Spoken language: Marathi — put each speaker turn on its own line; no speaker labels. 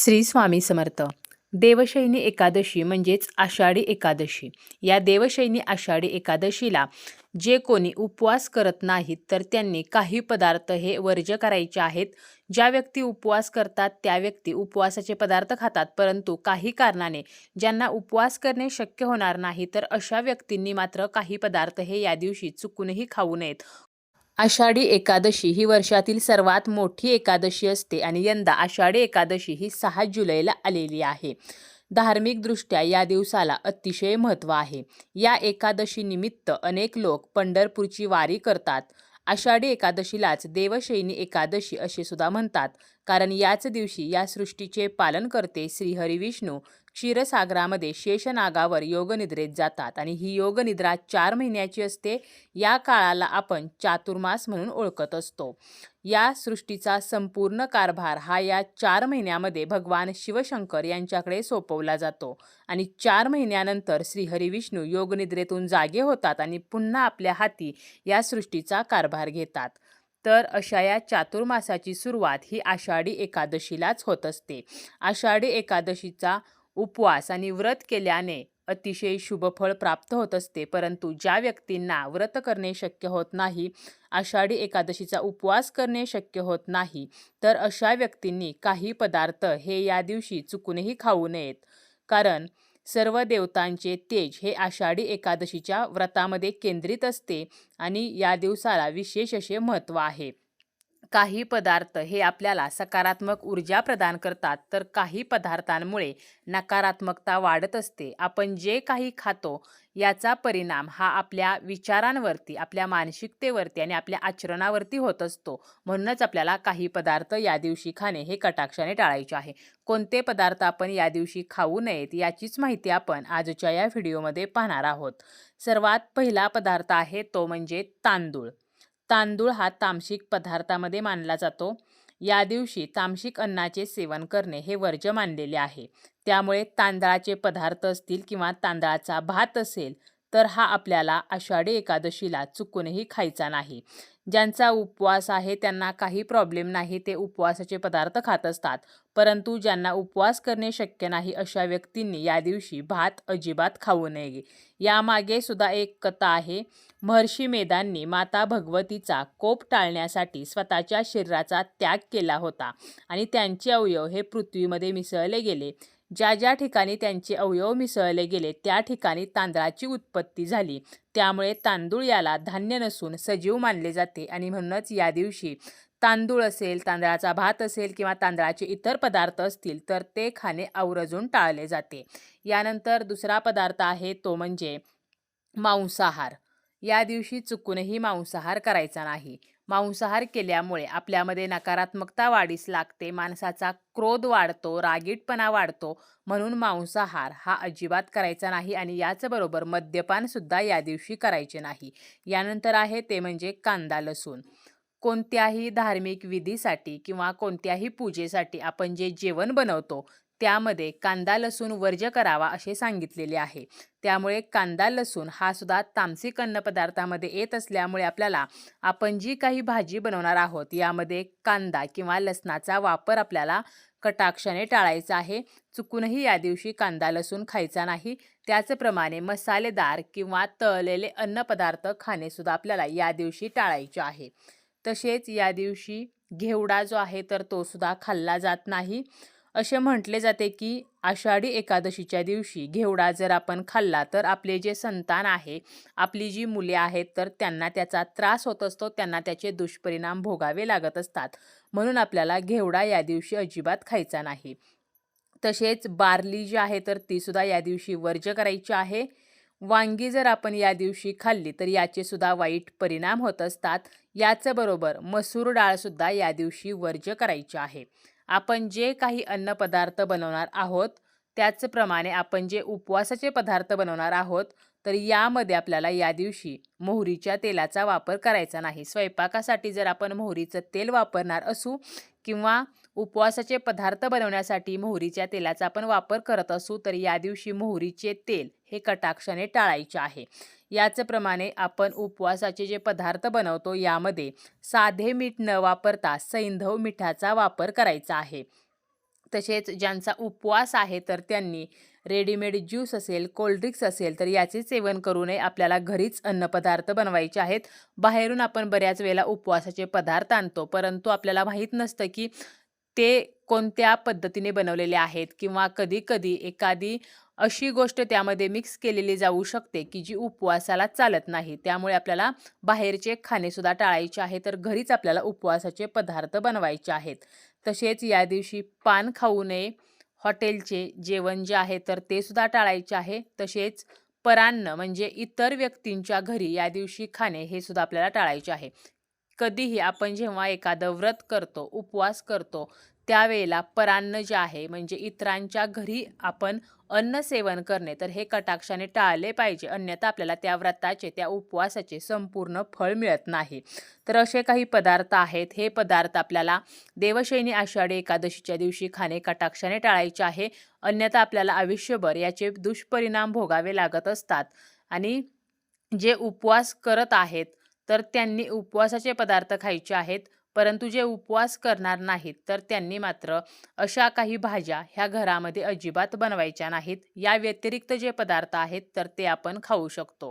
श्री स्वामी समर्थ. देवशैनी एकादशी म्हणजेच आषाढी एकादशी. या देवशैनी आषाढी एकादशीला जे कोणी उपवास करत नाहीत तर त्यांनी काही पदार्थ हे वर्ज्य करायचे आहेत. ज्या व्यक्ती उपवास करतात त्या व्यक्ती उपवासाचे पदार्थ खातात. परंतु काही कारणाने ज्यांना उपवास करणे शक्य होणार नाही तर अशा व्यक्तींनी मात्र काही पदार्थ हे या दिवशी चुकूनही खाऊ नयेत. आषाढी एकादशी ही वर्षातील सर्वात मोठी एकादशी असते आणि यंदा आषाढी एकादशी ही सहा जुलैला आलेली आहे. धार्मिकदृष्ट्या या दिवसाला अतिशय महत्त्व आहे. या एकादशीनिमित्त अनेक लोक पंढरपूरची वारी करतात. आषाढी एकादशीलाच देवशैनी एकादशी असे सुद्धा म्हणतात. कारण याच दिवशी या सृष्टीचे पालन करते श्रीहरी विष्णू क्षीरसागरामध्ये शेषनागावर योगनिद्रेत जातात आणि ही योगनिद्रा चार महिन्याची असते. या काळाला आपण चातुर्मास म्हणून ओळखत असतो. या सृष्टीचा संपूर्ण कारभार हा या चार महिन्यामध्ये भगवान शिवशंकर यांच्याकडे सोपवला जातो आणि चार महिन्यानंतर श्रीहरिविष्णू योगनिद्रेतून जागे होतात आणि पुन्हा आपल्या हाती या सृष्टीचा कारभार घेतात. तर अशा या चातुर्मासाची सुरुवात ही आषाढी एकादशीलाच होत असते. आषाढी एकादशीचा उपवास आणि व्रत केल्याने अतिशय शुभफळ प्राप्त होत असते. परंतु ज्या व्यक्तींना व्रत करणे शक्य होत नाही आषाढी एकादशीचा उपवास करणे शक्य होत नाही तर अशा व्यक्तींनी काही पदार्थ हे या दिवशी चुकूनही खाऊ नयेत. कारण सर्व देवतांचे तेज हे आषाढी एकादशीच्या व्रतामध्ये केंद्रित असते आणि या दिवसाला विशेष असे महत्त्व आहे. काही पदार्थ हे आपल्याला सकारात्मक ऊर्जा प्रदान करतात तर काही पदार्थांमुळे नकारात्मकता वाढत असते. आपण जे काही खातो याचा परिणाम हा आपल्या विचारांवरती आपल्या मानसिकतेवरती आणि आपल्या आचरणावरती होत असतो. म्हणूनच आपल्याला काही पदार्थ या दिवशी खाणे हे कटाक्षाने टाळायचे आहे. कोणते पदार्थ आपण या दिवशी खाऊ नयेत याचीच माहिती आपण आजच्या या व्हिडिओमध्ये पाहणार आहोत. सर्वात पहिला पदार्थ आहे तो म्हणजे तांदूळ. तांदूळ हा तामसिक पदार्थामध्ये मानला जातो. या दिवशी तामसिक अन्नाचे सेवन करणे हे वर्ज्य मानलेले आहे. त्यामुळे तांदळाचे पदार्थ असतील किंवा तांदळाचा भात असेल तर हा आपल्याला आषाढी एकादशीला चुकूनही खायचा नाही. ज्यांचा उपवास आहे त्यांना काही प्रॉब्लेम नाही ते उपवासाचे पदार्थ खात असतात. परंतु ज्यांना उपवास करणे शक्य नाही अशा व्यक्तींनी या दिवशी भात अजिबात खाऊ नये. यामागे सुद्धा एक कथा आहे. महर्षी मेदांनी माता भगवतीचा कोप टाळण्यासाठी स्वतःच्या शरीराचा त्याग केला होता आणि त्यांचे अवयव हे पृथ्वीमध्ये मिसळले गेले. ज्या ज्या ठिकाणी त्यांचे अवयव मिसळले गेले त्या ठिकाणी तांदळाची उत्पत्ती झाली. त्यामुळे तांदूळ याला धान्य नसून सजीव मानले जाते आणि म्हणूनच या दिवशी तांदूळ असेल तांदळाचा भात असेल किंवा तांदळाचे इतर पदार्थ असतील तर ते खाणे आवर्जून टाळले जाते. यानंतर दुसरा पदार्थ आहे तो म्हणजे मांसाहार. या दिवशी चुकूनही मांसाहार करायचा नाही. मांसाहार केल्यामुळे आपल्यामध्ये नकारात्मकता वाढीस लागते. माणसाचा क्रोध वाढतो रागीटपणा वाढतो. म्हणून मांसाहार हा अजिबात करायचा नाही आणि याचबरोबर मद्यपानसुद्धा या दिवशी करायचे नाही. यानंतर आहे ते म्हणजे कांदा लसूण. कोणत्याही धार्मिक विधीसाठी किंवा कोणत्याही पूजेसाठी आपण जे जेवण बनवतो त्यामध्ये कांदा लसूण वर्ज्य करावा असे सांगितलेले आहे. त्यामुळे कांदा लसूण हा सुद्धा तामसिक अन्नपदार्थामध्ये येत असल्यामुळे आपल्याला आपण जी काही भाजी बनवणार आहोत यामध्ये कांदा किंवा लसणाचा वापर आपल्याला कटाक्षाने टाळायचा आहे. चुकूनही या दिवशी कांदा लसूण खायचा नाही. त्याचप्रमाणे मसालेदार किंवा तळलेले अन्नपदार्थ खाणेसुद्धा आपल्याला या दिवशी टाळायचे आहे. तसेच या दिवशी घेवडा जो आहे तर तो सुद्धा खाल्ला जात नाही. असे म्हटले जाते की आषाढी एकादशीच्या दिवशी घेवडा जर आपण खाल्ला तर आपले जे संतान आहे आपली जी मुले आहेत तर त्यांना त्याचा त्रास होत असतो त्यांना त्याचे दुष्परिणाम भोगावे लागत असतात. म्हणून आपल्याला घेवडा या दिवशी अजिबात खायचा नाही. तसेच बार्ली जी आहे तर तीसुद्धा या दिवशी वर्ज्य करायची आहे. वांगी जर आपण या दिवशी खाल्ली तर याचे सुद्धा वाईट परिणाम होत असतात. याचबरोबर मसूर डाळसुद्धा या दिवशी वर्ज्य करायची आहे. आपण जे काही अन्नपदार्थ बनवणार आहोत त्याचप्रमाणे आपण जे उपवासाचे पदार्थ बनवणार आहोत तर यामध्ये आपल्याला या दिवशी मोहरीच्या तेलाचा वापर करायचा नाही. स्वयंपाकासाठी जर आपण मोहरीचं तेल वापरणार असू किंवा उपवासाचे पदार्थ बनवण्यासाठी मोहरीच्या तेलाचा आपण वापर करत असू तर या दिवशी मोहरीचे तेल हे कटाक्षाने टाळायचे आहे. याचप्रमाणे आपण उपवासाचे जे पदार्थ बनवतो यामध्ये साधे मीठ न वापरता सैंधव मिठाचा वापर करायचा आहे. तसेच ज्यांचा उपवास आहे तर त्यांनी रेडीमेड ज्यूस असेल कोल्ड्रिंक्स असेल तर याचे सेवन करू नये. आपल्याला घरीच अन्नपदार्थ बनवायचे आहेत. बाहेरून आपण बऱ्याच वेळेला उपवासाचे पदार्थ आणतो परंतु आपल्याला माहीत नसतं की ते कोणत्या पद्धतीने बनवलेले आहेत किंवा कधी कधी एखादी अशी गोष्ट त्यामध्ये मिक्स केलेली जाऊ शकते की जी उपवासाला चालत नाही. त्यामुळे आपल्याला बाहेरचे खाणेसुद्धा टाळायचे आहे तर घरीच आपल्याला उपवासाचे पदार्थ बनवायचे आहेत. तसेच या दिवशी पान खाऊ नये हॉटेलचे जेवण जे आहे तर ते सुद्धा टाळायचे आहे. तसेच परान्न म्हणजे इतर व्यक्तींच्या घरी या दिवशी खाणे हे सुद्धा आपल्याला टाळायचे आहे. कधीही आपण जेव्हा एखादं व्रत करतो उपवास करतो त्यावेळेला परान्न जे आहे म्हणजे इतरांच्या घरी आपण अन्न सेवन करणे तर हे कटाक्षाने टाळले पाहिजे. अन्यथा आपल्याला त्या व्रताचे त्या उपवासाचे संपूर्ण फळ मिळत नाही. तर असे काही पदार्थ आहेत. हे पदार्थ आपल्याला देवशैनी आषाढी एकादशीच्या दिवशी खाणे कटाक्षाने टाळायचे आहे. अन्यथा आपल्याला आयुष्यभर याचे दुष्परिणाम भोगावे लागत असतात. आणि जे उपवास करत आहेत तर त्यांनी उपवासाचे पदार्थ खायचे आहेत. परंतु जे उपवास करणार नाहीत तर त्यांनी मात्र अशा काही भाज्या ह्या घरामध्ये अजिबात बनवायच्या नाहीत. या व्यतिरिक्त जे पदार्थ आहेत तर ते आपण खाऊ शकतो.